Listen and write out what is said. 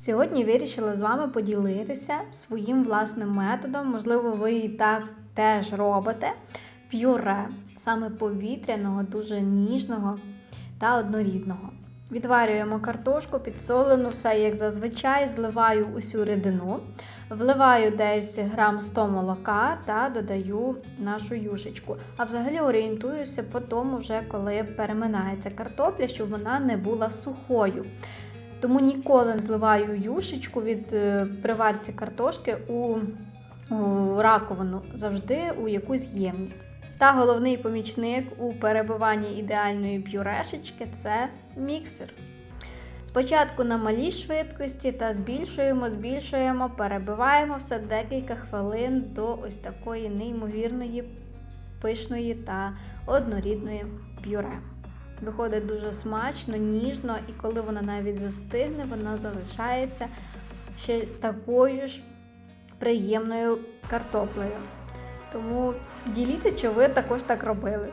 Сьогодні вирішила з вами поділитися своїм власним методом. Можливо, ви і так теж робите пюре саме повітряного, дуже ніжного та однорідного. Відварюємо картошку, підсолену, все як зазвичай, зливаю усю рідину, вливаю десь грам 100 молока та додаю нашу юшечку. А взагалі орієнтуюся по тому, вже коли переминається картопля, щоб вона не була сухою. Тому ніколи не зливаю юшечку від е, приварці картошки у, раковину, завжди у якусь ємність. Та головний помічник у перебиванні ідеальної пюрешечки це міксер. Спочатку на малій швидкості та збільшуємо, збільшуємо, перебиваємо все декілька хвилин до ось такої неймовірної, пишної та однорідної пюре. Виходить дуже смачно, ніжно, і коли вона навіть застигне, вона залишається ще такою ж приємною картоплею. Тому діліться, чи ви також так робили.